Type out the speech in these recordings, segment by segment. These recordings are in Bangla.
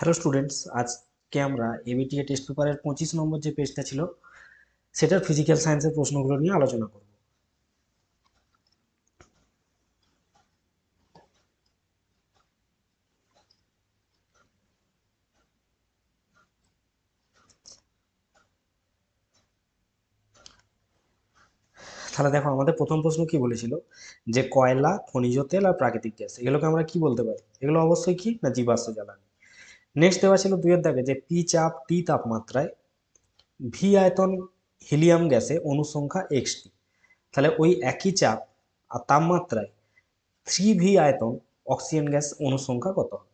হ্যালো স্টুডেন্টস আজকে আমরা এবিটিএ টেস্ট পেপারের পঁচিশ নম্বর যে পেজটা ছিল, সেটার ফিজিক্যাল সায়েন্সের প্রশ্নগুলো নিয়ে আলোচনা করব। তাহলে দেখো, আমাদের প্রথম প্রশ্ন কি বলেছিল? যে কয়লা, খনিজ তেল আর প্রাকৃতিক গ্যাস, এগুলোকে আমরা কি বলতে পারি? এগুলো অবশ্যই কি না জীবাশ্ম জ্বালানি? নেক্সট দেওয়া ছিল দুইয়ের দাগে যে পি চাপ টি তাপমাত্রায় ভি আয়তন হিলিয়াম গ্যাসে অনুসংখ্যা এক্স টি তাহলে ওই একই চাপ আর তাপমাত্রায় থ্রি ভি আয়তন অক্সিজেন গ্যাস অনুসংখ্যা কত? হবে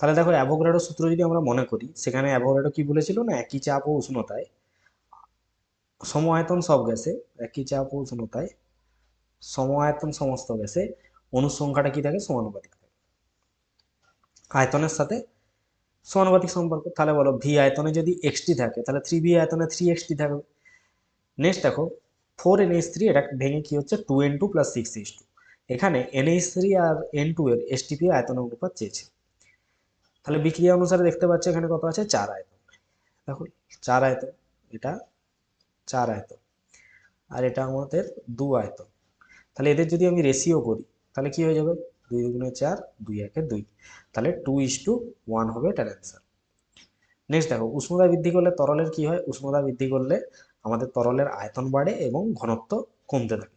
তাহলে দেখো অ্যাভোগ্রাডো সূত্র যদি আমরা মনে করি, সেখানে অ্যাভোগ্রাডো কি বলেছিল না? একই চাপ ও উষ্ণতায়, সম আয়তন সব গ্যাসে একই চাপ ও উষ্ণতায় সম আয়তন সমস্ত গ্যাসে অনুসংখ্যাটা কি থাকে? সমানুপাতিক থাকে। আয়তনের সাথে সমানুপাতিক সম্পর্ক, তাহলে বলো ভি আয়তনে যদি এক্সটি থাকে, তাহলে থ্রি ভি আয়তনে থ্রি এক্সটি থাকবে। নেক্সট দেখো ফোর এন এইচ থ্রি এটা ভেঙে কি হচ্ছে? Two N two plus six H two এখানে এন এইচ থ্রি আর এন টু এর এস এসটিপি আয়তন অনুপাত চেয়েছে। তাহলে বিক্রিয়া অনুসারে দেখতে পাচ্ছি এখানে কত আছে? চার আয়তন। দেখো, চার আয়তন, এটা চার আয়তন, আর এটা আমাদের দু আয়তন। তাহলে এদের যদি আমি রেশিও করি, তাহলে কি হয়ে যাবে? দুই দুগুণে চার, দুই একে দুই। তাহলে টু ইস টু ওয়ান হবে এটার অ্যান্সার নেক্সট দেখো, উষ্ণতা বৃদ্ধি করলে তরলের কি হয়? উষ্ণতা বৃদ্ধি করলে আমাদের তরলের আয়তন বাড়ে এবং ঘনত্ব কমতে থাকে।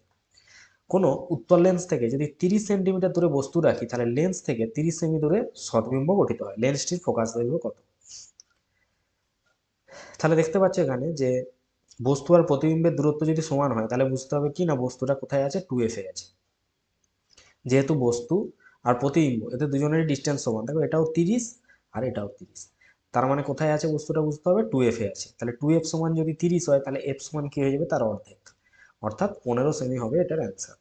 কোনো উত্তর লেন্স থেকে যদি তিরিশ সেন্টিমিটার দূরে বস্তু রাখি, তাহলে লেন্স থেকে তিরিশ সেমি দূরে সদবিম্ব গঠিত হয়। লেন্সটির ফোকাস দৈর্ঘ্য কত? তাহলে দেখতে পাচ্ছ এখানে যে বস্তু আর প্রতিবিম্বের দূরত্ব যদি সমান হয়, তাহলে বুঝতে হবে কি না, বস্তুটা কোথায় আছে? টু এফ আছে যেহেতু বস্তু আর প্রতিবিম্ব এতে দুজনেরই ডিস্টেন্স সমান। দেখো এটাও তিরিশ আর এটাও তিরিশ। তার মানে কোথায় আছে বস্তুটা বুঝতে হবে? টু এফ আছে। তাহলে টু এফ সমান যদি তিরিশ হয়, তাহলে এফ সমান কি হয়ে যাবে? তার অর্ধেক। অর্থাৎ পনেরো সেমি হবে এটার অ্যান্সার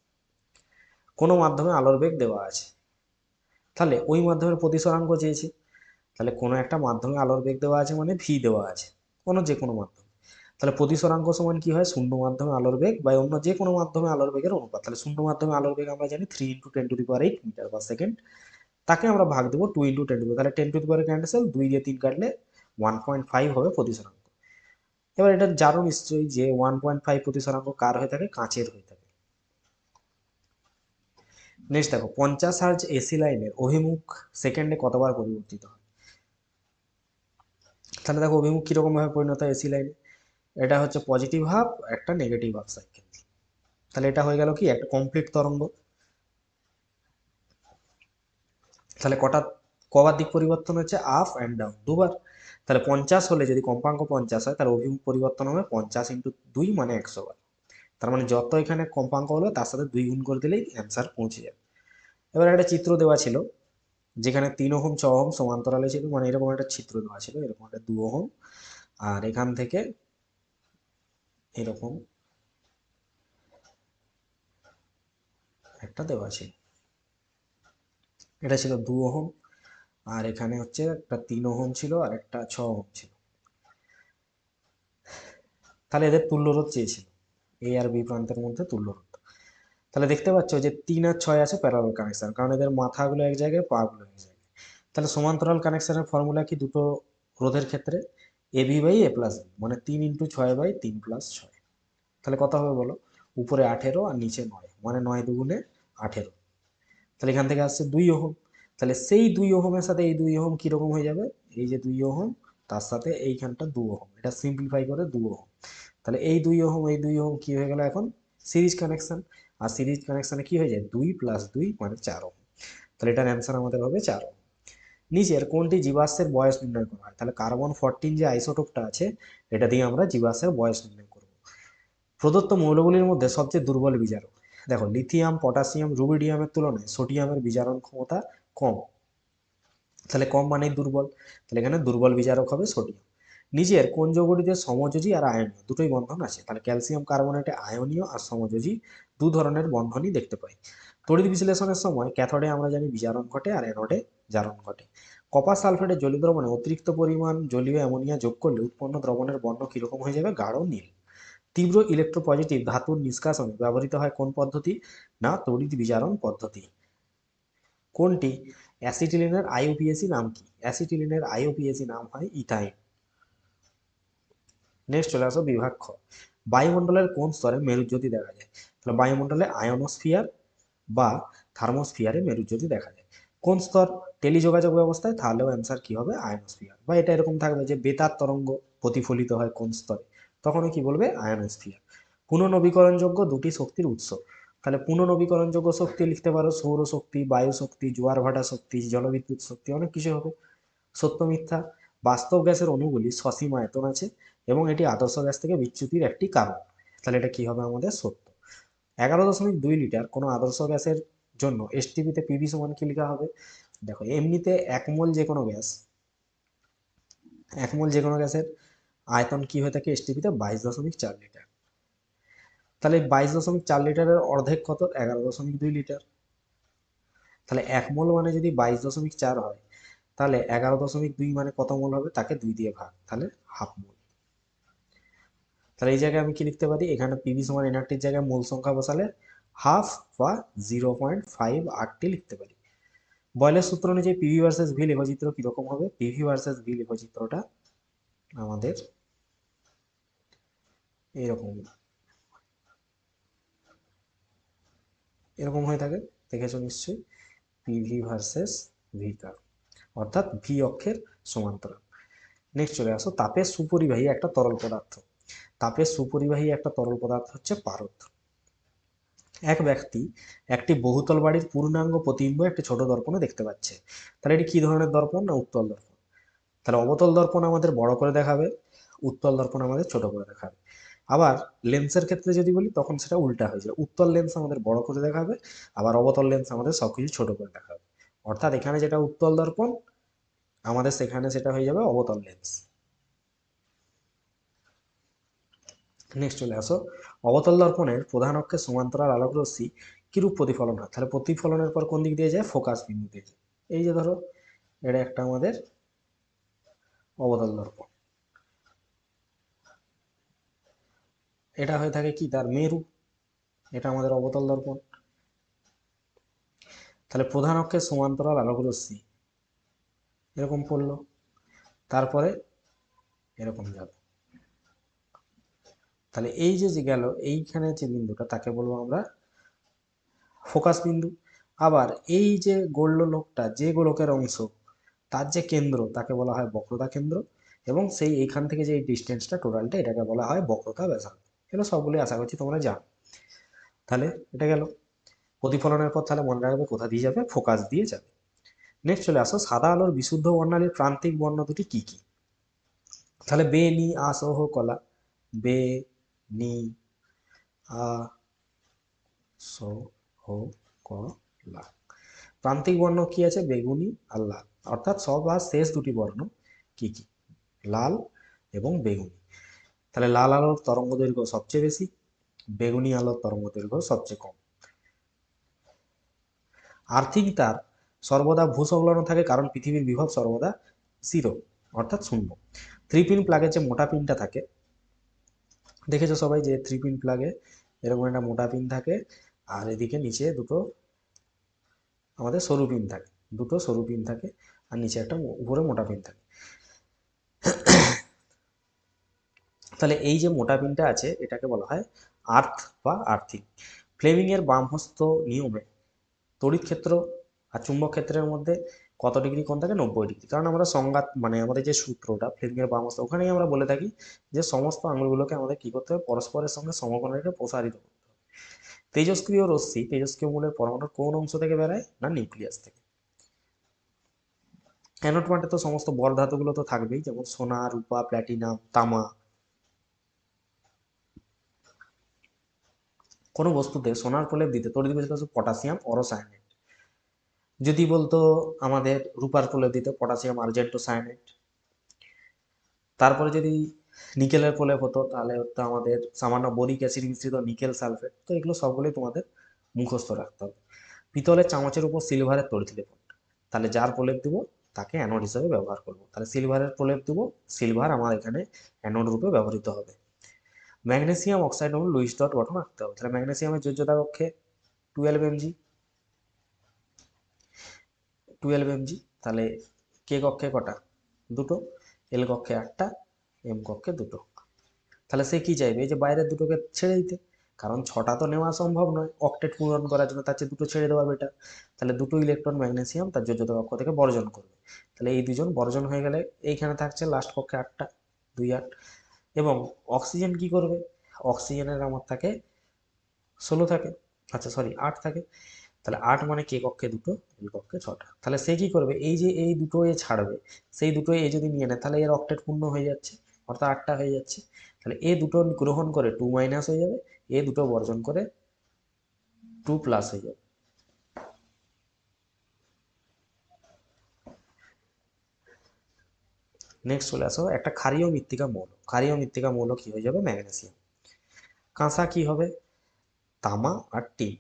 কোনো মাধ্যমে আলোর বেগ দেওয়া আছে। তাহলে ওই মাধ্যমের প্রতিসরাঙ্ক চেয়েছে। তাহলে কোনো একটা মাধ্যমে আলোর বেগ দেওয়া আছে মানে ভি দেওয়া আছে। কোনো যে কোনো মাধ্যম। তাহলে প্রতিসরাঙ্ক সমান কি হয়? শূন্য মাধ্যমে আলোর বেগ বা অন্য যে কোনো মাধ্যমে আলোর বেগের অনুপাত। তাহলে শূন্য মাধ্যমে আলোর বেগ আমরা জানি three into ten to the power eight metre per second তাকে আমরা ভাগ দেবো টু ইন্টু টেন টু তাহলে ten to the power cancel দুই দিয়ে তিন কাটলে ওয়ান পয়েন্ট ফাইভ হবে প্রতিসরাঙ্ক। এবার এটা জানো নিশ্চয়ই যে ওয়ান পয়েন্ট ফাইভ প্রতিসরাঙ্ক কার হয়ে থাকে? কাঁচের হয়ে থাকে। নেক্সট দেখো, পঞ্চাশ হার্জ এসি লাইনের অভিমুখ সেকেন্ডে কতবার পরিবর্তিত হয়? তাহলে দেখো অভিমুখ কীরকম ভাবে পরিণত হয় এসি লাইনে? এটা হচ্ছে পজিটিভ হাফ একটা নেগেটিভ হাফ সাইকেল তাহলে এটা হয়ে গেল কি? একটা কমপ্লিট তরঙ্গ। তাহলে কটা, কবার দিক পরিবর্তন হচ্ছে আপ অ্যান্ড ডাউন দুবার। তাহলে পঞ্চাশ হলে যদি কম্পাঙ্ক পঞ্চাশ হয়, তাহলে অভিমুখ পরিবর্তন হবে পঞ্চাশ ইন্টু দুই মানে একশো বার। তার মানে যত এখানে কম্পাঙ্ক হলো, তার সাথে দুই গুণ করে দিলেই অ্যান্সার পৌঁছে যাবে। এবার একটা চিত্র দেওয়া ছিল, যেখানে তিন ওহম, ছ ওহম সমান্তরালে ছিল মানে এরকম একটা চিত্র দেওয়া ছিল, এরকম একটা দু ওহম। আর এখান থেকে এরকম একটা দেওয়া ছিল এটা ছিল দু ওহম, আর এখানে হচ্ছে একটা তিন ওহম ছিল, আর একটা ছ ওহম ছিল। তাহলে এদের তুল্য রোধ চেয়েছিল। এ আর বি প্রান্তের মধ্যে তুল্য রোধ তাহলে দেখতে পাচ্ছ যে তিন আর ছয় আছে প্যারালাল কানেকশন কারণ এদের মাথাগুলো এক জায়গায়, পাগুলো এক জায়গায়। তাহলে সমান্তরাল কানেকশনের ফর্মুলা কি দুটো রোধের ক্ষেত্রে? A B by A plus মানে তিন ইন্টু ছয় বাই তিন প্লাস ছয়। তাহলে কত হবে বলো? উপরে আঠেরো আর নিচে নয় মানে নয় দুগুণে আঠেরো। তাহলে এখান থেকে আসছে দুই ওহম। তাহলে সেই দুই ওহমের সাথে এই দুই ওহম কীরকম হয়ে যাবে? এই যে দুই ওহম, তার সাথে এইখানটা দু ওহম। এটা সিম্পলিফাই করে দু ওহম। তাহলে এই দুই ওহম, এই দুই ওহম কী হয়ে গেল এখন? সিরিজ কানেকশন আর সিরিজ কানেকশনে কি হয়ে যায়? দুই প্লাস দুই মানে চার ওহম। তাহলে এটার অ্যান্সার আমাদের হবে চার ওহম। নিচের কোনটি জীবাশ্মের বয়স নির্ণয় করা হয় তাহলে কার্বন ফোরটিন যে আইসোটোপটা আছে, এটা দিয়ে আমরা জীবাশ্মের বয়স নির্ণয় করব। প্রদত্ত মৌলগুলির মধ্যে সবচেয়ে দুর্বল বিজারক দেখো লিথিয়াম পটাশিয়াম রুবিডিয়ামের তুলনায় সোডিয়ামের বিজারণ ক্ষমতা কম। তাহলে কম মানেই দুর্বল। তাহলে এখানে দুর্বল বিজারক হবে সোডিয়াম নিচের কোন যৌগটিতে সমযোজী আর আয়নীয়, দুটোই বন্ধন আছে। তাহলে ক্যালসিয়াম কার্বনেটে আয়নীয় আর সমযোজী দু ধরনের বন্ধনই দেখতে পাই। তড়িৎ বিশ্লেষণের সময় ক্যাথোডে আমরা জানি বিজারণ ঘটে আর অ্যানোডে জারণ ঘটে। কপার সালফেটের জলীয় দ্রবণে অতিরিক্ত পরিমাণ জলীয় অ্যামোনিয়া যোগ করলে উৎপন্ন দ্রবণের বর্ণ কীরকম হয়ে যাবে? গাঢ় নীল। তীব্র ইলেকট্রোপজিটিভ ধাতুর নিষ্কাশনে ব্যবহৃত হয় কোন পদ্ধতি? না, তড়িৎ বিজারণ পদ্ধতি। কোনটি? অ্যাসিটিলিনের আইওপিএসি নাম কি? অ্যাসিটিলিনের আইওপিএসি নাম হয় ইথাইন। নেক্সট চলে আসো বিভাগ খ। বায়ুমণ্ডলের কোন স্তরে মেরুজ্যোতি দেখা যায়? তাহলে বায়ুমণ্ডলে আয়নোস্ফিয়ার বা থার্মোস্ফিয়ারে মেরুজ্যোতি দেখা যায়। কোন স্তর? টেলিযোগাযোগ ব্যবস্থায় তাহলেও অ্যান্সার কি হবে? আয়নোস্ফিয়ার বা এটা এরকম থাকবে যে বেতার তরঙ্গ প্রতিফলিত হয় কোন স্তরে? তখনও কি বলবে? আয়নোস্ফিয়ার পুনর্নবীকরণযোগ্য দুটি শক্তির উৎস। তাহলে পুনর্নবীকরণযোগ্য শক্তি লিখতে পারো। সৌরশক্তি বায়ু শক্তি জোয়ার ভাটা শক্তি, জলবিদ্যুৎ শক্তি, অনেক কিছু হবে। সত্য মিথ্যা, বাস্তব গ্যাসের অণুগুলি সসীম আয়তন আছে এবং এটি আদর্শ গ্যাস থেকে বিচ্যুতির একটি কারণ। তাহলে এটা কি হবে আমাদের? সত্য। এগারো দশমিক দুই লিটার কোনো আদর্শ গ্যাসের জন্য এসটিপিতে পিভি সমান কি লেখা হবে? দেখো, এমনিতে এক মোল যে কোনো গ্যাস এক মোল যে কোনো গ্যাসের আয়তন কি হয়ে থাকে এসটিপিতে বাইশ দশমিক চার লিটার। তাহলে বাইশ দশমিক চার লিটারের অর্ধেক কত? এগারো দশমিক দুই লিটার। তাহলে এক মোল মানে যদি বাইশ দশমিক চার হয়, তাহলে এগারো দশমিক দুই মানে কত মোল হবে? তাকে দুই দিয়ে ভাগ, তাহলে হাফ মোল। তাহলে এই জায়গায় আমি কি লিখতে পারি? এখানে পিভি সমান এনআরটির জায়গায় মূল সংখ্যা বসালে হাফ বা জিরো পয়েন্ট ফাইভ আটটি লিখতে পারি। বয়লের সূত্র অনুযায়ী পিভি ভার্সেস ভি লেখচিত্র কীরকম হবে? পিভি ভার্সেস ভি লেখচিত্রটা আমাদের এরকম। এরকম হয়ে থাকে, দেখেছ নিশ্চয়ই? পিভি ভার্সেস ভি কার অর্থাৎ ভি অক্ষের সমান্তরাল। নেক্সট চলে আসো, তাপের সুপরিবাহী একটা তরল পদার্থ। তাপের সুপরিবাহী একটা তরল পদার্থ হচ্ছে পারদ। এক ব্যক্তি একটি বহুতল বাড়ির পূর্ণাঙ্গ প্রতিবিম্ব একটি ছোট দর্পণে দেখতে পাচ্ছে। তাহলে এটি কি ধরনের দর্পণ না উত্তল দর্পণ? তাহলে অবতল দর্পণ আমাদের বড় করে দেখাবে, উত্তল দর্পণ আমাদের ছোট করে দেখাবে। আবার লেন্সের ক্ষেত্রে যদি বলি, তখন সেটা উল্টা হয়ে যায়। উত্তল লেন্স আমাদের বড় করে দেখাবে, আবার অবতল লেন্স আমাদের সবকিছু ছোট করে দেখাবে। অর্থাৎ এখানে যেটা উত্তল দর্পণ, আমাদের সেখানে সেটা হয়ে যাবে অবতল লেন্স নেক্সট চলে আসো। অবতল দর্পণের প্রধান অক্ষের সমান্তরাল আলোক রশ্মি কিরূপ প্রতিফলন হয়? তাহলে প্রতিফলনের পর কোন দিক দিয়ে যায়? ফোকাস বিন্দু দিয়ে যায়। এই যে ধরো, এটা একটা আমাদের অবতল দর্পণ। এটা হয়ে থাকে কি? তার মেরু। এটা আমাদের অবতল দর্পণ। তাহলে প্রধান অক্ষের সমান্তরাল আলোক রশ্মি এরকম পড়ল। তারপরে এরকম যাবে। তাহলে এই যে যে গেল, এইখানে যে বিন্দুটা, তাকে বলব আমরা ফোকাস বিন্দু। আবার এই যে গোল্ড লোকটা যে গোলকের অংশ, তার যে কেন্দ্র, তাকে বলা হয় বক্রতা কেন্দ্র এবং সেই এইখান থেকে যে ডিস্টেন্সটা টোটালটা এটাকে বলা হয় বক্রতা ব্যাসার্ধ। এগুলো সবগুলি আশা করছি তোমরা জানো। তাহলে এটা গেল। প্রতিফলনের পর তাহলে মনে রাখবে কোথা দিয়ে যাবে? ফোকাস দিয়ে যাবে। নেক্সট চলে আসো। সাদা আলোর বিশুদ্ধ বর্ণালীর প্রান্তিক বর্ণ দুটি কি কি? তাহলে বে, নি আসহ কলা বে নি আ স হো ক লা প্রান্তিক বর্ণ কি আছে? বেগুনি আর লাল। অর্থাৎ সব আর শেষ দুটি বর্ণ কি কি? লাল এবং বেগুনি। তাহলে লাল আলোর তরঙ্গ দৈর্ঘ্য সবচেয়ে বেশি, বেগুনি আলোর তরঙ্গ দৈর্ঘ্য সবচেয়ে কম। আর্থিক তার সর্বদা ভূসংলগ্ন থাকে কারণ পৃথিবীর বিভব সর্বদা জিরো অর্থাৎ শূন্য। থ্রি পিন প্লাগের যে মোটা পিনটা থাকে দেখেছ সবাই যে থ্রি পিন প্লাগে এরকম একটা মোটা পিন থাকে, আর এদিকে নিচে দুটো আমাদের সরু পিন থাকে, দুটো সরু পিন থাকে, আর নিচে একটা উপরে মোটা পিন থাকে। তাহলে এই যে মোটা পিনটা আছে, এটাকে বলা হয় আর্থ বা আর্থিক। ফ্লেমিংয়ের বামহস্ত নিয়মে তড়িৎ ক্ষেত্র আর চুম্বক ক্ষেত্রের মধ্যে কত ডিগ্রি কোণ থাকে? নব্বই ডিগ্রি। কারণ আমরা সংঘাত মানে আমাদের যে সূত্রটা ফ্লেমিংয়ের বামহস্ত ওখানেই আমরা বলে থাকি যে সমস্ত আঙুলগুলোকে আমাদের কী করতে হবে? পরস্পরের সঙ্গে সমকোণে রেখে প্রসারিত করতে হবে। তেজস্ক্রিয় রশ্মি, তেজস্ক্রিয় মূলের পরমাণুর কোন অংশ থেকে বেরায়? না, নিউক্লিয়াস থেকে। অ্যানোড মাঠে তো সমস্ত বর ধাতুগুলো তো থাকবেই, যেমন সোনা, রূপা, প্ল্যাটিনাম, তামা। কোনো বস্তুতে সোনার প্রলেপ দিতে তড়িৎ পটাশিয়াম অরোসায়ানেট যদি বলতো আমাদের রূপার প্রলেপ দিত পটাশিয়াম, আর্জেন্টো সায়ানেট তারপরে যদি নিকেলের প্রলেপ হতো, তাহলে হতো আমাদের সামান্য বরিক অ্যাসিড মিশ্রিত নিকেল সালফেট। তো এগুলো সবগুলোই তোমাদের মুখস্থ রাখতে হবে। পিতলের চামচের উপর সিলভারের তড়িৎ লেপন তাহলে যার প্রলেপ দেবো, তাকে অ্যানোড হিসেবে ব্যবহার করব। তাহলে সিলভারের প্রলেপ দেবো, সিলভার আমার এখানে অ্যানোড রূপে ব্যবহৃত হবে। ম্যাগনেসিয়াম অক্সাইড এবং লুইস ডট গঠন রাখতে হবে। তাহলে ম্যাগনেসিয়ামের যোজ্যতা কক্ষে টুয়েলভ এমজি টুয়েলভ এমজি তাহলে কে কক্ষে কটা? দুটো। এল কক্ষে আটটা এম কক্ষে দুটো। তাহলে সে কি চাইবে? এই যে বাইরের দুটোকে ছেড়ে দিতে। কারণ ছটা তো নেওয়া সম্ভব নয়। অক্টেট পূরণ করার জন্য তার চেয়ে দুটো ছেড়ে দেওয়া বেটার তাহলে দুটো ইলেকট্রন ম্যাগনেসিয়াম তার যোজ্যতা কক্ষ থেকে বর্জন করবে। তাহলে এই দুজন বর্জন হয়ে গেলে এইখানে থাকছে লাস্ট কক্ষে আটটা, দুই আট। এবং অক্সিজেন কি করবে? অক্সিজেনের আমার থাকে ষোলো থাকে। আচ্ছা সরি আট থাকে। তাহলে আট মানে কে কক্ষে দুটো? এল কক্ষে ছটা। তাহলে সে কি করবে? এই যে এই দুটো এ ছাড়বে, সেই দুটো এ যদি নিয়ে নেয়, তাহলে এর অক্টেট পূর্ণ হয়ে যাচ্ছে, অর্থাৎ আটটা হয়ে যাচ্ছে। তাহলে এ দুটো গ্রহণ করে টু মাইনাস হয়ে যাবে, এ দুটো বর্জন করে টু প্লাস হয়ে যাবে। নেক্সট চলে আসো, একটা ক্ষারীয় মৃত্তিকা মৌল। ক্ষারীয় মৃত্তিকা মৌল কি হয়ে যাবে? ম্যাগনেসিয়াম। কাঁসা কি হবে? তামা আর টিন।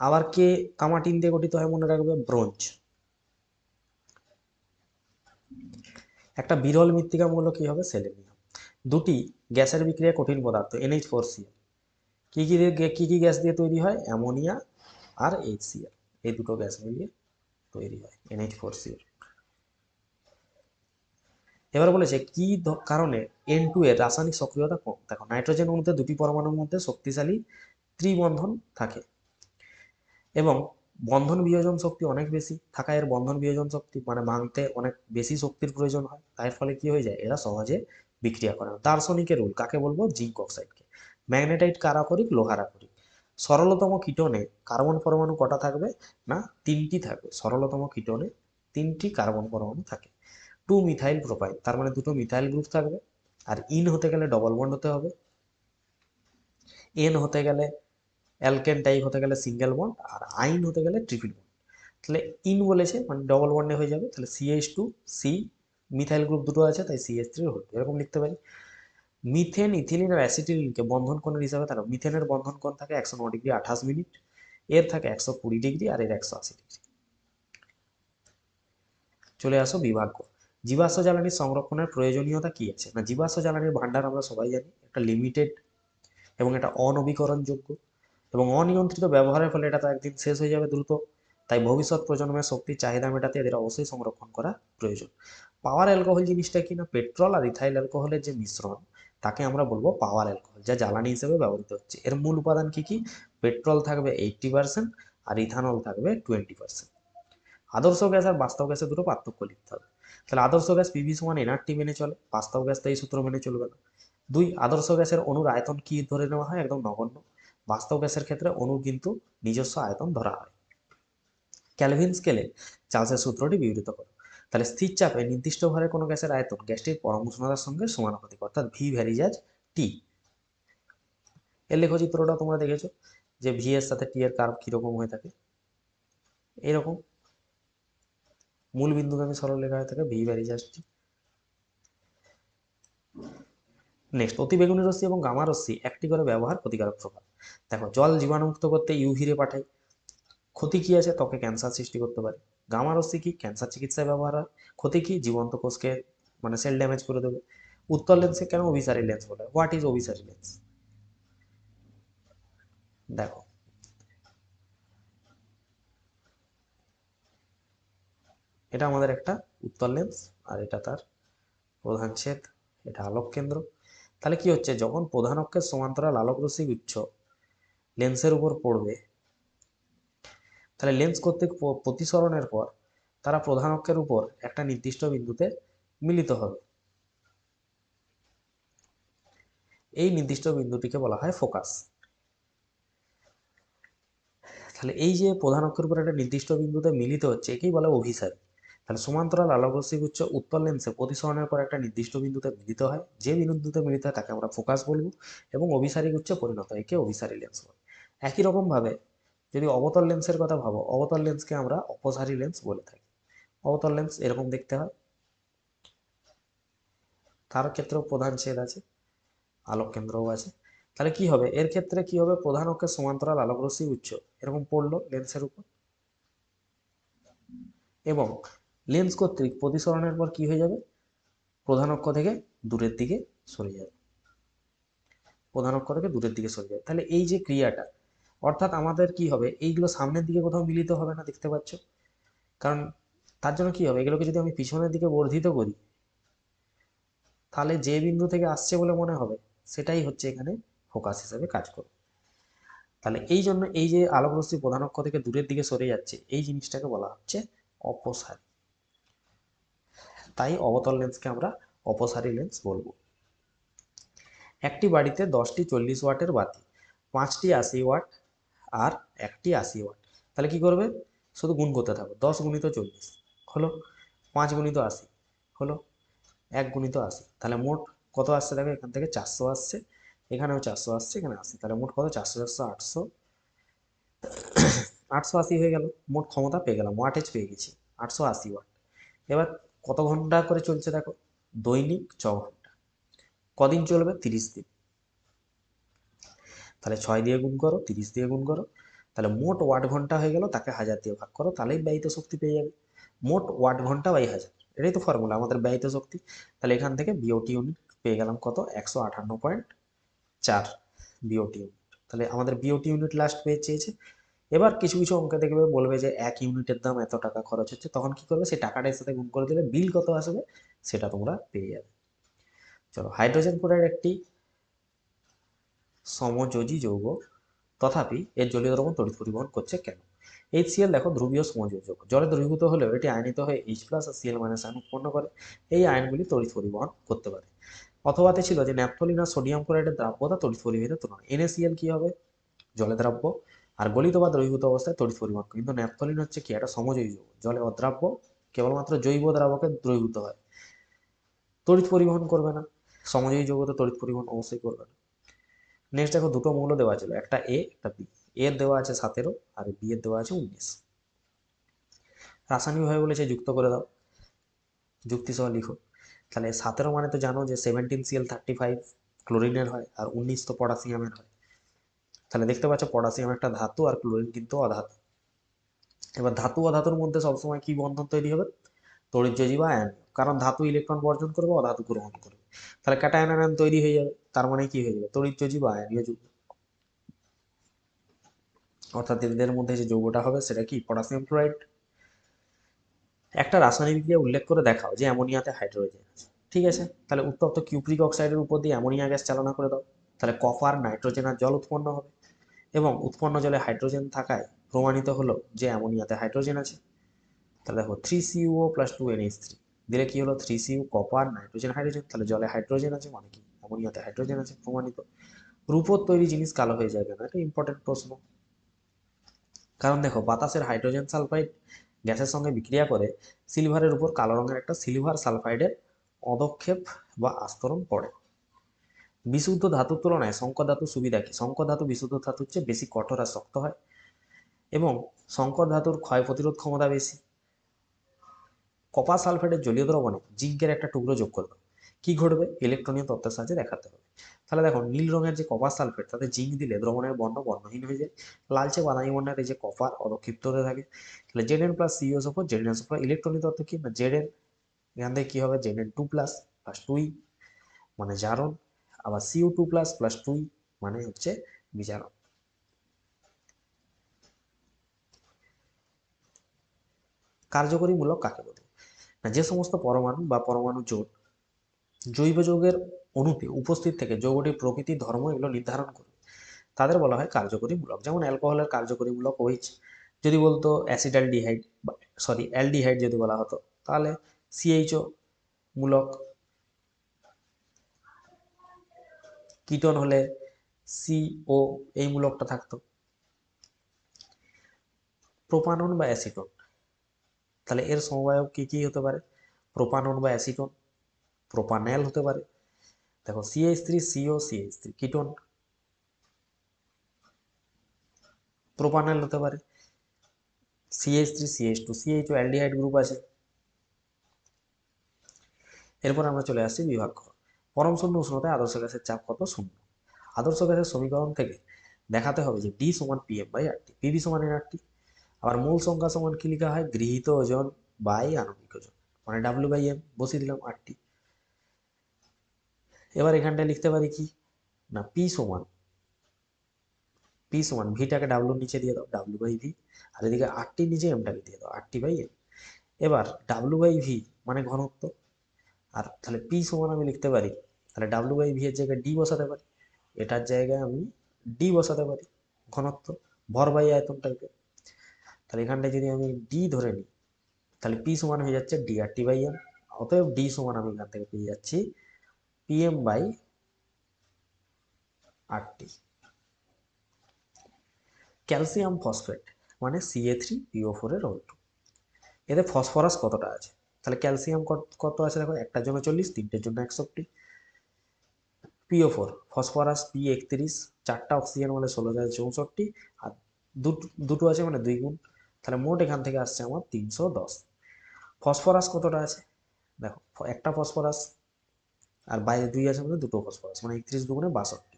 আবার কে কামাটিন দিয়ে গঠিত হয় মনে রাখবে? ব্রোঞ্জ। একটা বিরল মৃত্তিকা মৌল কি হবে? সেলেনিয়াম। দুটি গ্যাসের বিক্রিয়া কঠিন পদার্থ এনএইচ ফোর সিএল কি কি কি কি গ্যাস দিয়ে তৈরি হয়? অ্যামোনিয়া আর এইচসিএল এই দুটো গ্যাস মিলিয়ে তৈরি হয় এনএইচ ফোর সিএল এবার বলেছে, কি কারণে এন টু এর রাসায়নিক সক্রিয়তা কম? দেখো, নাইট্রোজেন অণুতে দুটি পরমাণুর মধ্যে শক্তিশালী ত্রিবন্ধন থাকে। এবং বন্ধন বিয়োজন শক্তি অনেক বেশি। থাকা এর বন্ধন বিয়োজন শক্তি মানে ভাঙতে অনেক বেশি শক্তির প্রয়োজন হয়। তাই ফলে কি হয়ে যায়? এরা সহজে বিক্রিয়া করে না। দার্শনিকের রুল, কাকে বলব? জিঙ্ক অক্সাইডকে। ম্যাগনেটাইট কারাকরিক লোহারাকরিক সরলতম কিটনে কার্বন পরমাণু কটা থাকবে? না, তিনটি থাকবে। সরলতম কিটনে তিনটি কার্বন পরমাণু থাকে। টু মিথাইল প্রোপাইল তার মানে দুটো মিথাইল গ্রুপ থাকবে। আর ইন হতে গেলে ডবল বন্ড হতে হবে। এন হতে গেলে অ্যালকেন টাইপ হতে গেলে সিঙ্গেল বন্ড আর আইন হতে গেলে ট্রিপল বন্ড। তাহলে ইন বলেছে মানে ডবল বন্ডে হয়ে যাবে। তাহলে CH two C methyl group দুটো আছে, তাই সিএইচ থ্রি এরকম লিখতে পারি। মিথেন ইথিলিন আর অ্যাসিটিলিনকে বন্ধন কোণের হিসাবে তারা মিথেনের বন্ধন কোণ থাকে একশো ন ডিগ্রি আঠাশ মিনিট, এর থাকে একশো কুড়ি ডিগ্রি আর এর একশো আশি ডিগ্রি। চলে আসো বিভাগ। জীবাশ্ম জ্বালানির সংরক্ষণের প্রয়োজনীয়তা কি আছে? না, জীবাশ্ম জ্বালানির ভান্ডার আমরা সবাই জানি, একটা লিমিটেড এবং এটা অনবীকরণযোগ্য। এবং অনিয়ন্ত্রিত ব্যবহারের ফলে এটা তো একদিন শেষ হয়ে যাবে দ্রুত। তাই ভবিষ্যৎ প্রজন্মের শক্তির চাহিদা মেটাতে এদের অবশ্যই সংরক্ষণ করা প্রয়োজন। পাওয়ার অ্যালকোহল জিনিসটা কি না? পেট্রোল আর ইথাইল অ্যালকোহলের যে মিশ্রণ, তাকে আমরা বলব পাওয়ার অ্যালকোহল যা জ্বালানি হিসেবে ব্যবহৃত হচ্ছে। এর মূল উপাদান কি কি? পেট্রোল থাকবে এইটটি পার্সেন্ট আর ইথানল থাকবে টোয়েন্টি পার্সেন্ট আদর্শ গ্যাস আর বাস্তব গ্যাসের দুটো পার্থক্য লিখতে হবে। তাহলে আদর্শ গ্যাস পিভি সমান এনআরটি মেনে চলে, বাস্তব গ্যাস তো এই সূত্র মেনে চলবে না। দুই, আদর্শ গ্যাসের অনুর আয়তন কি ধরে নেওয়া হয়? একদম নগণ্য। বাস্তব গ্যাসের ক্ষেত্রে অনুর কিন্তু নিজস্ব আয়তন ধরা হয়। ক্যালভিন স্কেলে চার্লসের সূত্রটি বিবৃত করো। তাহলে স্থির চাপে নির্দিষ্ট ভরে কোনো গ্যাসের আয়তন গ্যাসটির পরম উষ্ণতার সঙ্গে সমানুপাতিক, অর্থাৎ ভি ভ্যারিজাজ টি এর লেখচিত্রটা তোমরা দেখেছ যে ভি এর সাথে টি এর কার্ভ কীরকম হয়ে থাকে? এরকম। মূল বিন্দুগামী সরল লেখা হয়ে থাকে ভি ভ্যারিজাজ টি নেক্সট অতিবেগুনি রশ্মি এবং গামা রশ্মি একটি করে ব্যবহার ক্ষতিকারক প্রভাব। দেখো, জল জীবাণুমুক্ত করতে ইউভি রে পাঠাই। ক্ষতি কি আছে? ত্বকে ক্যান্সার সৃষ্টি করতে পারে। গামা রশ্মি কি? ক্যান্সার চিকিৎসায় ব্যবহার হয়। ক্ষতি কি? জীবন্ত কোষকে মানে সেল ড্যামেজ করে দেবে। উত্তর লেন্সকে কেন অভিসারী লেন্স বলে? হোয়াট ইজ অভিসারী লেন্স দেখো। এটা আমাদের একটা উত্তর লেন্স আর এটা তার প্রধান ছেদ। এটা আলোক কেন্দ্র। তাহলে কি হচ্ছে? যখন প্রধান অক্ষের সমান্তরাল আলোক রশ্মি গুচ্ছ লেন্সের উপর পড়বে। তাহলে লেন্স কর্তৃক প্রতিসরণের পর তারা প্রধান অক্ষের উপর একটা নির্দিষ্ট বিন্দুতে মিলিত হবে। এই নির্দিষ্ট বিন্দুটিকে বলা হয় ফোকাস। তাহলে এই যে প্রধান অক্ষের উপর একটা নির্দিষ্ট বিন্দুতে মিলিত হচ্ছে, একেই বলে অভিসারী। তাহলে সমান্তরাল আলোকরশ্মি গুচ্ছ উত্তর লেন্সে প্রতিসরণের পর একটা নির্দিষ্ট বিন্দুতে মিলিত হয়। যে বিন্দুতে মিলিত হয় তাকে আমরা ফোকাস বলব এবং অভিসারী গুচ্ছে পরিণত একে অভিসারী লেন্স বলে। একই রকমভাবে যদি অবতল লেন্সের কথা ভাবো, অবতল লেন্সকে আমরা অপসারী লেন্স বলে থাকি। অবতল লেন্স এরকম দেখতে হয়। তার ক্ষেত্রেও প্রধান ছেদ আছে, আলোক কেন্দ্রও আছে। তাহলে কি হবে? এর ক্ষেত্রে কি হবে? প্রধান অক্ষের সমান্তরাল আলোকরশ্মি উচ্চ, এরকম পড়ল লেন্সের উপর। এবং লেন্স কর্তৃক প্রতিসরণের পর কি হয়ে যাবে? প্রধান অক্ষ থেকে দূরের দিকে সরে যাবে। প্রধান অক্ষ থেকে দূরের দিকে সরে যাবে। তাহলে এই যে ক্রিয়াটা অর্থাৎ আমাদের কি হবে? এইগুলো সামনের দিকে কোথাও মিলিত হবে না, দেখতে পাচ্ছ? কারণ তার জন্য কি হবে? এগুলোকে যদি আমি পিছনের দিকে বর্ধিত করি, তাহলে যে বিন্দু থেকে আসছে বলে মনে হবে, সেটাই হচ্ছে এখানে ফোকাস হিসেবে কাজ করবে। তাহলে এই জন্য এই যে আলোক রশ্মি প্রধান অক্ষ থেকে দূরের দিকে সরে যাচ্ছে, এই জিনিসটাকে বলা হচ্ছে অপসারী। তাই অবতল লেন্সকে আমরা অপসারী লেন্স বলব। একটি বাড়িতে দশটি চল্লিশ ওয়াটের বাতি, পাঁচটি আশি ওয়াট আর একটি আশি ওয়াট। তাহলে কি করবে? শুধু গুণ করতে থাকো দশ গুণিত চল্লিশ হলো পাঁচ গুণিত আশি হলো এক গুণিত আশি। তাহলে মোট কত আসছে দেখো? এখান থেকে চারশো আসছে, এখানেও চারশো আসছে, এখানে আশি। তাহলে মোট কত? চারশো চারশো, আটশো। আটশো আশি হয়ে গেল, মোট ক্ষমতা পেয়ে গেলাম ওয়াটেজ পেয়ে গেছি, আটশো আশি ওয়াট। এবার কত ঘণ্টা করে চলছে দেখো? দৈনিক ছ ঘণ্টা। কদিন চলবে? তিরিশ দিন। তাহলে ছয় দিয়ে গুণ করো, তিরিশ দিয়ে গুণ করো, তাহলে মোট ওয়াট ঘণ্টা হয়ে গেল, তাকে হাজার দিয়ে ভাগ করো, তাহলেই ব্যয়িত শক্তি পেয়ে যাবে। মোট ওয়াট ঘণ্টা বাই হাজার, এটাই তো ফর্মুলা আমাদের ব্যয়িত শক্তি। তাহলে এখান থেকে বিওটি ইউনিট পেয়ে গেলাম কত? একশো আটান্ন পয়েন্ট চার বিওটি ইউনিট তাহলে আমাদের বিওটি ইউনিট লাস্ট পেয়ে চেয়েছে। এবার কিছু কিছু অঙ্কে দেখবে, বলবে যে এক ইউনিটের দাম এত টাকা খরচ হচ্ছে, তখন কি করবে? সেই টাকাটার সাথে গুণ করে দিলে বিল কত আসবে? সেটা তোমরা পেয়ে যাবে। চলো হাইড্রোজেন ক্লোরাইড একটি সমযোজী যৌগ। তথাপি এর জলীয় দ্রবণ তড়িৎ পরিবহন করছে কেন? এইচ এইচসিএল দেখো ধ্রুবীয় সমযোজী যৌগ জলে দ্রবীভূত হলেও এটি আয়নিত হয়ে এইচ প্লাস আর সিএল মাইনাস আয়ন উৎপন্ন করে। এই আয়নগুলি তড়িৎ পরিবহন করতে পারে। অথবাতে ছিল যে ন্যাপথলিন আর সোডিয়াম ক্লোরাইডের দ্রাব্যতা তড়িৎ পরিবাহিত তুলনায়। এনএসিএল কি হবে? জলে দ্রাব্য। আর গলিত বা দ্রবীভূত অবস্থায় তড়িৎ পরিবহন। কিন্তু ন্যাপথলিন হচ্ছে কি? একটা সমযোজী যৌগ। জলে অদ্রাব্য, কেবলমাত্র জৈব দ্রাবকে দ্রবীভূত হয়। তড়িৎ পরিবহন করবে না। সমযোজী যৌগ তো তড়িৎ পরিবহন অবশ্যই করবে না। নেক্সট দেখো দুটো মৌল দেওয়া ছিল, একটা এ একটা বি এর দেওয়া আছে সতেরো, আর বি এর দেওয়া আছে উনিশ। রাসায়নিকভাবে বলেছে যুক্ত করে দাও যুক্তি সহ লিখো। তাহলে সতেরো মানে তো জানো যে সেভেন্টিন সিএল থার্টি ফাইভ ক্লোরিনের হয়, আর উনিশ তো পটাশিয়ামের হয়। তাহলে দেখতে পাচ্ছ পটাশিয়াম একটা ধাতু আর ক্লোরিন কিন্তু অধাতু। এবার ধাতু অধাতুর মধ্যে সবসময় কি বন্ধন তৈরি হবে? তড়িৎ তড়িৎযোজী বা আয়ন। কারণ ধাতু ইলেকট্রন বর্জন করবে, অধাতু গ্রহণ করবে। তাহলে ক্যাটায়ন তৈরি হয়ে যাবে, তার মানে কি হয়ে যাবে? তড়িৎযোজী বা আয়নীয় যৌগ। অর্থাৎ এদের মধ্যে যে যৌগটা হবে, সেটা কি? Potassium chloride. একটা রাসায়নিক বিক্রিয়া উল্লেখ করে দেখাও যে অ্যামোনিয়াতে হাইড্রোজেন আছে। ঠিক আছে? তাহলে উত্তপ্ত কিউপ্রিক অক্সাইডের উপর দিয়ে অ্যামোনিয়া গ্যাস চালনা করে দাও। তাহলে কপার, নাইট্রোজেন আর জল উৎপন্ন হবে। এবং উৎপন্ন জলে হাইড্রোজেন থাকায় প্রমাণিত হলো যে অ্যামোনিয়াতে হাইড্রোজেন আছে। তাহলে দেখো three CU plus two NH three দিলে কি হলো? Three CU copper nitrogen hydrogen তাহলে জলে হাইড্রোজেন আছে মানে কি? অ্যামোনিয়াতে হাইড্রোজেন আছে, প্রমাণিত। রূপোর তৈরি জিনিস কালো হয়ে যায় কেন এটা ইম্পর্টেন্ট প্রশ্ন। কারণ দেখো, বাতাসের হাইড্রোজেন সালফাইড গ্যাসের সঙ্গে বিক্রিয়া করে সিলভারের উপর কালো রঙের একটা সিলভার সালফাইডের অদক্ষেপ বা আস্তরণ পড়ে বিশুদ্ধ ধাতুর তুলনায় শঙ্কর ধাতুর সুবিধা কি? শঙ্কর ধাতু বিশুদ্ধ ধাতুর চেয়ে বেশি কঠোর আর শক্ত হয় এবং শঙ্কর ধাতুর ক্ষয় প্রতিরোধ ক্ষমতা বেশি। কপার সালফেটের জলীয় দ্রবণে জিঙ্কের একটা টুকরো যোগ করবে। কি ঘটবে? ইলেকট্রনীয় তত্ত্বের সাহায্যে দেখাতে হবে। তাহলে দেখো, নীল রঙের যে কপার সালফেট, তাতে জিঙ্ক দিলে দ্রবণের বর্ণ বর্ণহীন হয়ে যায়। লালচে বাদামি বর্ণের এই যে কপার অদক্ষিপ্ত হতে থাকে। তাহলে জেড এন প্লাস সিওস ওপর জেড এন ওপর ইলেকট্রনীয় তত্ত্ব কি? জেড এন এখান থেকে কি হবে? Z N two plus plus টুই মানে জারণ। আবার সিও টু প্লাস প্লাস টুই মানে হচ্ছে বিজারণ। কার্যকরী মূলক কাকে বলে? যে সমস্ত পরমাণু বা পরমাণু জোট জৈব যৌগের অণুতে উপস্থিত থেকে যৌগটির প্রকৃতি, ধর্ম এগুলো নির্ধারণ করে, তাদের বলা হয় কার্যকরী মূলক যেমন অ্যালকোহলের কার্যকরী মূলক ওইচ যদি বলতো অ্যাসিডালডিহাইড সরি অ্যালডিহাইড যদি বলা হতো, তাহলে সিএইচও মূলক কিটন হলে সিও এই মূলকটা থাকতো। প্রোপানন বা অ্যাসিটন। তাহলে এর সমবায়ক কি কি হতে পারে? প্রোপানন বা অ্যাসিটন। প্রোপানেল হতে পারে। দেখো CH three CO CH three ketone. Propanal হতে পারে। CH three CH two CH O aldehyde group আছে। এরপর আমরা চলে আসছি বিভাগ পরম শূন্য উষ্ণতায় আদর্শ গ্যাসের চাপ কত? শূন্য। আদর্শ গ্যাসের সমীকরণ থেকে দেখাতে হবে যে ডি সমান P M by RT PV সমান এন আরটি আবার মূল সংখ্যা সমান কি লেখা হয়? গৃহীত ওজন বাই আণবিক ওজন। মানে ডাব্লিউ বাই এম বসিয়ে দিলাম আরটি এবার এখানটায় লিখতে পারি কি? না পি সমান। পি সমান ভিটাকে ডাব্লুর নিচে দিয়ে দাও ডাব্লু বাই ভি আর এদিকে আটটির নিচে এমটাকে দিয়ে দাও, আটটি বাই এম এবার ডাব্লু বাই ভি মানে ঘনত্ব। আর তাহলে পি সমান আমি লিখতে পারি, তাহলে ডাব্লু বাই ভি এর জায়গায় ডি বসাতে পারি। এটার জায়গায় আমি ডি বসাতে পারি, ঘনত্ব। ভর বাই আয়তন টাইপের তাহলে এখানটায় যদি আমি ডি ধরে নিই, তাহলে পি সমান হয়ে যাচ্ছে D R T by M অতএব ডি সমান আমি এখান থেকে পেয়ে যাচ্ছি P M by R T calcium phosphate মানে সিএ থ্রি পিও ফোরের ওল টু এতে ফসফরাস কতটা আছে? তাহলে ক্যালসিয়াম কত আছে দেখো? একটার জন্য চল্লিশ, তিনটের জন্য একষট্টি। পিও ফোর ফসফরাস পি একত্রিশ, চারটা অক্সিজেন মানে ষোলো হাজার চৌষট্টি, আর দুটো দুটো আছে মানে দুই গুণ তাহলে মোট এখান থেকে আসছে আমার তিনশো দশ। ফসফরাস কতটা আছে? দেখো একটা ফসফরাস আর বাইরে দুই আছে মানে দুটো ফসফরাস মানে একত্রিশ দুগুণে বাষট্টি।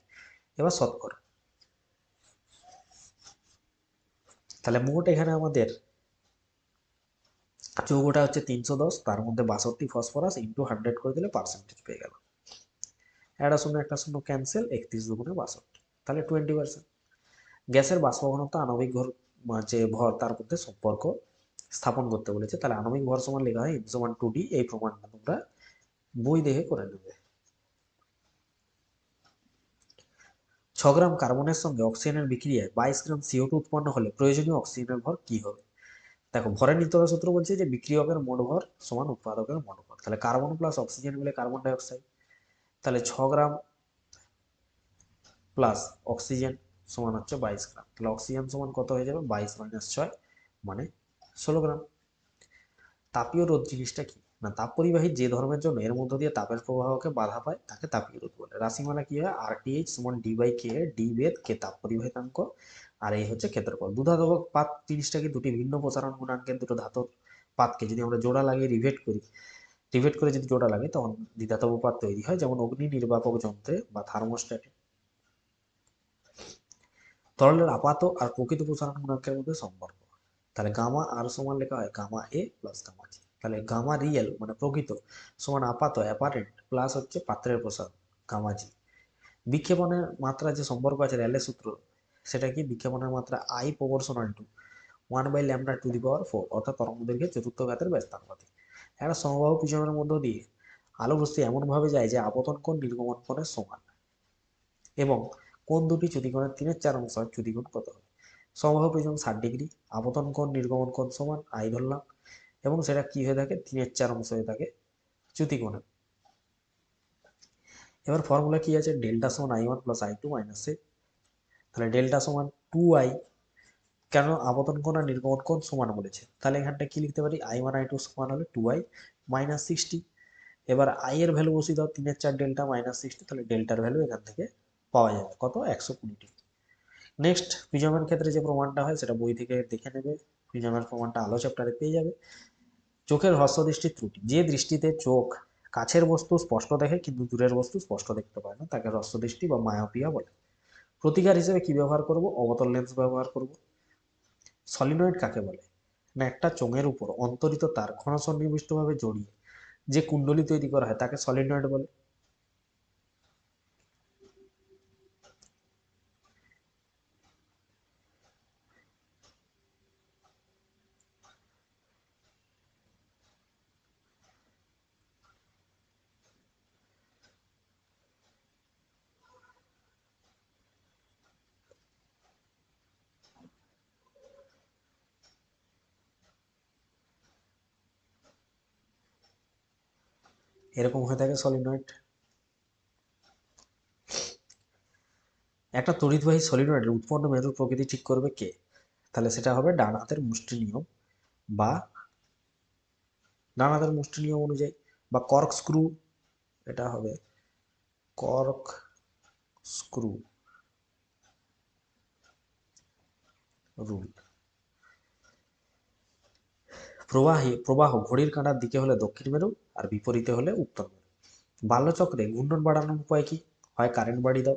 এবার শতকরা। তাহলে মোট এখানে আমাদের চৌকোটা হচ্ছে তিনশো দশ, তার মধ্যে বাষট্টি ফসফরাস ইন্টু হান্ড্রেড করে দিলে পার্সেন্টেজ পেয়ে গেল একটা শূন্য একটা শূন্য ক্যান্সেল একত্রিশ দুগুণে বাষট্টি। তাহলে টোয়েন্টি পার্সেন্ট গ্যাসের বাষ্পঘনত্ব আণবিক ভর যে ভর, তার মধ্যে সম্পর্ক স্থাপন করতে বলেছে। তাহলে আণবিক ভর সমান লেখা হয় এম সমান টু ডি এই প্রমাণটা তোমরা বই দেখে করে নেবে। ছ গ্রাম কার্বনের সঙ্গে অক্সিজেনের বিক্রিয়ায় বাইশ গ্রাম সিও টু উৎপন্ন হলে প্রয়োজনীয় অক্সিজেনের ভর কি হবে? দেখো, ভরের নিত্যতা সূত্র বলছে যে বিক্রিয়কের মোট ভর সমান উৎপাদকের মোট ভর তাহলে কার্বন প্লাস অক্সিজেন মিলে কার্বন ডাইঅক্সাইড তাহলে ছ গ্রাম প্লাস অক্সিজেন সমান হচ্ছে বাইশ গ্রাম। তাহলে অক্সিজেন সমান কত হয়ে যাবে? বাইশ মাইনাস ছয় মানে ষোলো গ্রাম। তাপীয় রোধ জিনিসটা কি? না, তাপ পরিবাহী যে ধর্মের জন্য এর মধ্য দিয়ে তাপের প্রবাহকে বাধা পায়, তাকে তাপীয় রোধ বলে। রাশিমালা কি হয়? আর টিএইচ সমান ডি বাই কে ডি বেদ কে তাপ পরিবাহিতাঙ্ক। আর এই হচ্ছে ক্ষেত্রফল। দুধাতব পাত জিনিসটা কি? দুটি ভিন্ন প্রসারণ গুণাঙ্কের দুটো ধাতব পাতকে যদি আমরা জোড়া লাগিয়ে রিভেট করি রিভেট করে যদি জোড়া লাগে, তখন দ্বিধাতব পাত তৈরি হয়। যেমন অগ্নি নির্বাপক যন্ত্রে বা থার্মোস্ট্যাটে তরলের আপাত আর প্রকৃত প্রসারণ গুণাঙ্কের মধ্যে সম্পর্ক। তাহলে গামা আর সমান লেখা হয় gamma A plus gamma G তাহলে গামা রিয়েল মানে প্রকৃত সমান আপাত অ্যাপারেন্ট প্লাস হচ্ছে পাত্রের প্রসারণ, গামা জি বিক্ষেপণের মাত্রা যে সম্পর্ক আছে র্যালের সূত্র, সেটা কি? বিক্ষেপণের মাত্রা I proportional to one by lambda to the power four অর্থাৎ তরঙ্গ দৈর্ঘ্যের চতুর্থ ঘাতের ব্যস্তানুপাতিক একটা সমবাহু পিছনের মধ্য দিয়ে আলো বস্তু এমনভাবে যায় যে আপতন কোণ নির্গমন কোণের সমান। এবং কোন দুটি চ্যুতিকোণের তিনের চার অংশ হয় চ্যুতিকোণ কত হবে? সমবাহু প্রিজম ষাট ডিগ্রি আপতন কোণ, নির্গমন কোণ সমান আই ধরলাম। এবং সেটা কি হয়ে থাকে? তিনের চার অংশ হয়ে থাকে চ্যুতিকোণের এবার ফর্মুলা কি আছে? ডেল্টা সমান I one plus I two minus A. তাহলে ডেল্টা সমান টু আই, কেন আবতন কোণ আর নির্গমন কোণ সমান বলেছে? তাহলে এখানটা কি লিখতে পারি? আই ওয়ান, আই টু সমান হলে টু আই মাইনাস সিক্সটি এবার আই এর ভ্যালু বসিয়ে দাও, তিনের চার ডেল্টা মাইনাস সিক্সটি তাহলে ডেল্টার ভ্যালু এখান থেকে পাওয়া যাবে কত? একশো কুড়িটি নেক্সট প্রিজমের ক্ষেত্রে যে প্রমাণটা হয়, সেটা বই থেকে দেখে নেবে। প্রিজমের প্রমাণটা আলো চ্যাপ্টারে পেয়ে যাবে। চোখের হস্তদৃষ্টির ত্রুটি। যে দৃষ্টিতে চোখ কাছের বস্তু স্পষ্ট দেখে, কিন্তু দূরের বস্তু স্পষ্ট দেখতে পায় না, তাকে হস্তদৃষ্টি বা মায়োপিয়া বলে। প্রতিকার হিসেবে কি ব্যবহার করব? অবতল লেন্স ব্যবহার করব। সলিনয়েড কাকে বলে? না, একটা চোঙের উপর অন্তরিত তার ঘন সন্নিবিষ্টভাবে জড়িয়ে যে কুণ্ডলী তৈরি করা হয়, তাকে সলিনয়েড বলে। এরকম হয়ে থাকে সলিনয়েড একটা তড়িৎবাহী সলিনয়েডের উৎপন্ন মেরুর প্রকৃতি ঠিক করবে কে? তাহলে সেটা হবে ডান হাতের মুষ্টি নিয়ম বা ডান হাতের মুষ্টি নিয়ম অনুযায়ী বা কর্ক স্ক্রু এটা হবে কর্ক স্ক্রু রুল প্রবাহী প্রবাহ ঘড়ির কাঁটার দিকে হলে দক্ষিণ মেরু আর বিপরীতে হলে উত্তর মেরু। বাল্যচক্রে ঘূর্ণন বাড়ানোর উপায় কি? হয় কারেন্ট বাড়ি দাও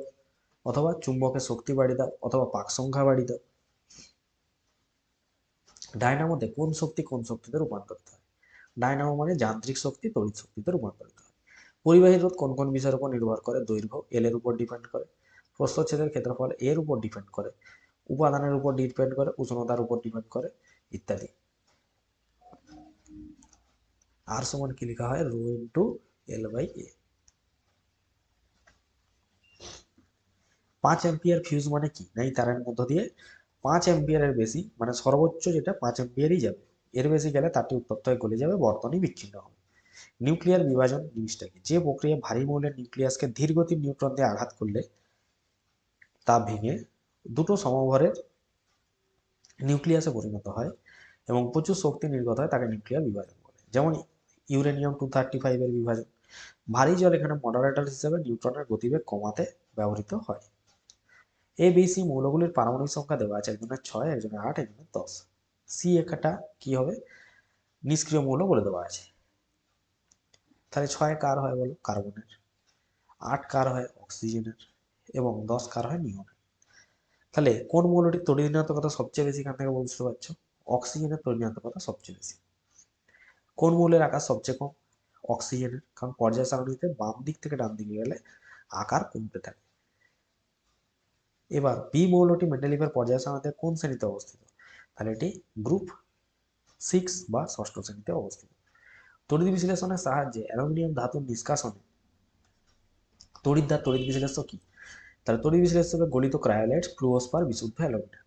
অথবা চুম্বকের শক্তি বাড়ি দাও অথবা পাক সংখ্যা বাড়ি দাও। ডায়নামোতে কোন শক্তি কোন শক্তিতে রূপান্তরিত হয়? ডায়নামো মানে যান্ত্রিক শক্তি, তড়িৎ শক্তিতে রূপান্তরিত হয়। পরিবাহী রোধ কোন কোন বিষয়ের উপর নির্ভর করে? দৈর্ঘ্য এল এর উপর ডিপেন্ড করে। প্রস্থচ্ছেদের ক্ষেত্রফল এর উপর ডিপেন্ড করে। উপাদানের উপর ডিপেন্ড করে। উষ্ণতার উপর ডিপেন্ড করে। ইত্যাদি। আর সমান কি লেখা হয় rho into L by A পাঁচ অ্যাম্পিয়ার ফিউজ মানে কি? না এই তারের মধ্য দিয়ে পাঁচ অ্যাম্পিয়ারের বেশি মানে সর্বোচ্চ যেটা পাঁচ অ্যাম্পিয়ারই যাবে। এর বেশি গেলে তারটি উত্তপ্ত হয়ে গলে যাবে, বর্তনই বিচ্ছিন্ন হবে। নিউক্লিয়ার বিভাজন জিনিসটা কি যে প্রক্রিয়া ভারী মৌলের নিউক্লিয়াসকে ধীরগতির নিউট্রন দিয়ে আঘাত করলে, তা ভেঙে দুটো সমভরের নিউক্লিয়াসে পরিণত হয় এবং প্রচুর শক্তি নির্গত হয় তাকে নিউক্লিয়ার বিভাজন বলে। যেমন ইউরেনিয়াম টু থার্টি ফাইভের বিভাজন। ভারী জল এখানে মডারেটর হিসেবে নিউট্রনের গতিবেগ কমাতে ব্যবহৃত হয়। এ বিসি মৌলগুলির পারমাণবিক সংখ্যা দেওয়া আছে একজনের ছয় একজনের আট একজনের দশ। সি একটা কি হবে? নিষ্ক্রিয় মৌল বলে দেওয়া আছে। তাহলে ছয় কার হয় বলো? কার্বনের। আট কার হয়? অক্সিজেনের। এবং দশ কার হয়? নিয়নের তাহলে কোন মৌলটির তড়িৎনাত্মকতা সবচেয়ে বেশি এখান থেকে বুঝতে পারছ? অক্সিজেনের তড়িৎনাত্মকতা সবচেয়ে বেশি। কোন মৌলের আকার সবচেয়ে কম? অক্সিজেনের। কারণ পর্যায় সারণীতে বাম দিক থেকে ডান দিকে গেলে আকার কমতে থাকে। এবার বি মৌলটি মেন্ডেলিভের পর্যায় সারণীতে কোন শ্রেণীতে অবস্থিত? তাহলে এটি গ্রুপ সিক্স বা ষষ্ঠ শ্রেণীতে অবস্থিত। তড়িৎ বিশ্লেষণের সাহায্যে অ্যালুমিনিয়াম ধাতুর নিষ্কাশনে তড়িৎদার তড়িৎ বিশ্লেষ্য কি? তাহলে তড়িৎ বিশ্লেষ্যকে গলিত ক্রায়োলাইট ফ্লুওস্পার বিশুদ্ধ অ্যালুমিনিয়াম।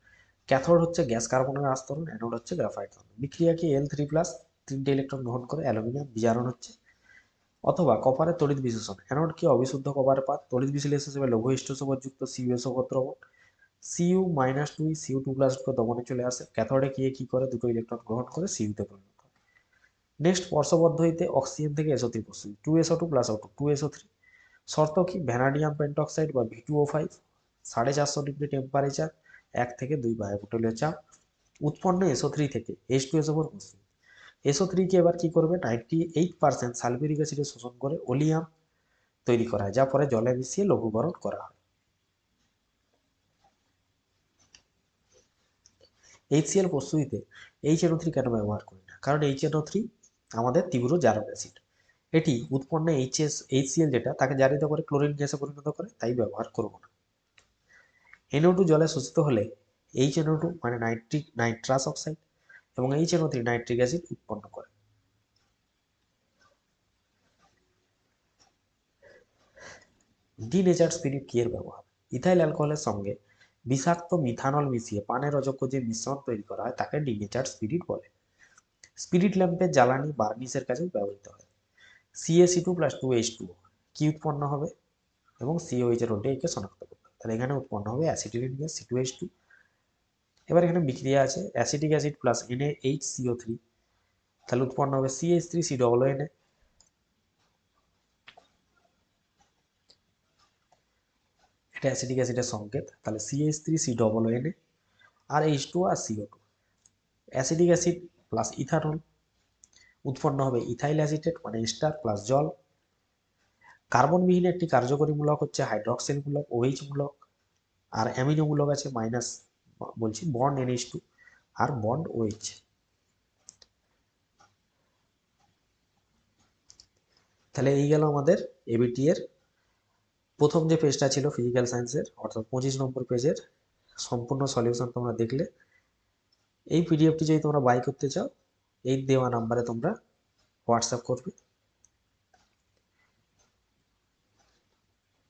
ক্যাথোড হচ্ছে গ্যাস কার্বনের আস্তরণ, অ্যানোড হচ্ছে গ্রাফাইট বিক্রিয়া কি এল থ্রি প্লাস তিনটে ইলেকট্রন গ্রহণ করে অ্যালুমিনিয়াম বিজারণ হচ্ছে। অথবা কপারের তড়িৎ বিশেষণ অ্যানোড কি অবিশুদ্ধ কপারের পাত, তড়িৎ বিশ্লেষণ হিসেবে লঘু লৌহ যুক্ত সিউএসও দ্রবণ CU minus two CU two plus two দমনে চলে আসে। ক্যাথোডে গিয়ে কি করে? দুটো ইলেকট্রন গ্রহণ করে সিইউতে পরিণত নেক্সট বর্ষবদ্ধ হইতে অক্সিজেন থেকে এসও থ্রি প্রস্তুতি। Two SO two plus O two two SO three শর্ত কি? ভ্যানাডিয়াম পেন্টক্সাইড বা ভি টু ও ফাইভ সাড়ে চারশো ডিগ্রি টেম্পারেচার এক থেকে দুই বায়োপোটলীয় চাপ। উৎপন্ন এসও থ্রি থেকে এইচ টু এসও ফোর প্রস্তুতি। এসও থ্রিকে এবার কি করবে? নাইনটি এইট পার্সেন্ট সালফিউরিক অ্যাসিডে শোষণ করে ওলিয়াম তৈরি করা হয়, যা পরে জলে মিশিয়ে লঘুকরণ করা হয়। এইচসিএল প্রস্তুতিতে এইচ এনও থ্রি কেন ব্যবহার করি না? কারণ এইচ এনও থ্রি আমাদের তীব্র জারক অ্যাসিড। এটি উৎপন্ন এইচএস এইচসিএল যেটা, তাকে জারিত করে ক্লোরিন গ্যাসে পরিণত করে, তাই ব্যবহার করব না। এনও টু জলে শোষিত হলে এইচ এনও টু মানে নাইট্রিক নাইট্রাস অক্সাইড এবং H NO three nitric acid উৎপন্ন করে। ডিনেচার স্পিরিট কি এর ব্যবহার? ইথাইল অ্যালকোহলের সঙ্গে বিষাক্ত মিথানল মিশিয়ে পানের অযোগ্য যে মিশ্রণ তৈরি করা হয়, তাকে ডিনেচার স্পিরিট বলে। স্পিরিট ল্যাম্পের জ্বালানি বার্নিসের কাছে ব্যবহৃত হয়। CAC two plus two H two কি উৎপন্ন হবে? এবং সিওএইচ এর রোডে একে শনাক্ত করতে হবে। তাহলে এখানে উৎপন্ন হবে acetylene gas C two H two এবার এখানে বিক্রিয়া আছে acetic acid plus NA H CO three তাহলে উৎপন্ন হবে CH three C double NA এটা অ্যাসিটিক অ্যাসিডের সংকেত, তাহলে CH three C double NA আর এইচ টু আর CO two acidic acid plus ethanol, উৎপন্ন হবে ইথাইল অ্যাসিটেট মানে স্টার প্লাস জল। কার্বনবিহীন একটি কার্যকরী মূলক হচ্ছে হাইড্রক্সিল মূলক ওএইচ মূলক, আর অ্যামিনো মূলক আছে মাইনাস বলছি বন্ড এনএইচ টু আর বন্ড ওএইচ তাহলে এই গেল আমাদের এবিটি এর প্রথম যে পেজটা ছিল ফিজিক্যাল সায়েন্সের অর্থাৎ পঁচিশ নম্বর পেজের সম্পূর্ণ সলিউশন তোমরা দেখলে। এই পিডিএফটি যদি তোমরা বাই করতে চাও, এই দেওয়া নাম্বারে তোমরা হোয়াটসঅ্যাপ করবে।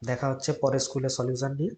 দেখা হচ্ছে পরে স্কুলের সলিউশন নিয়ে।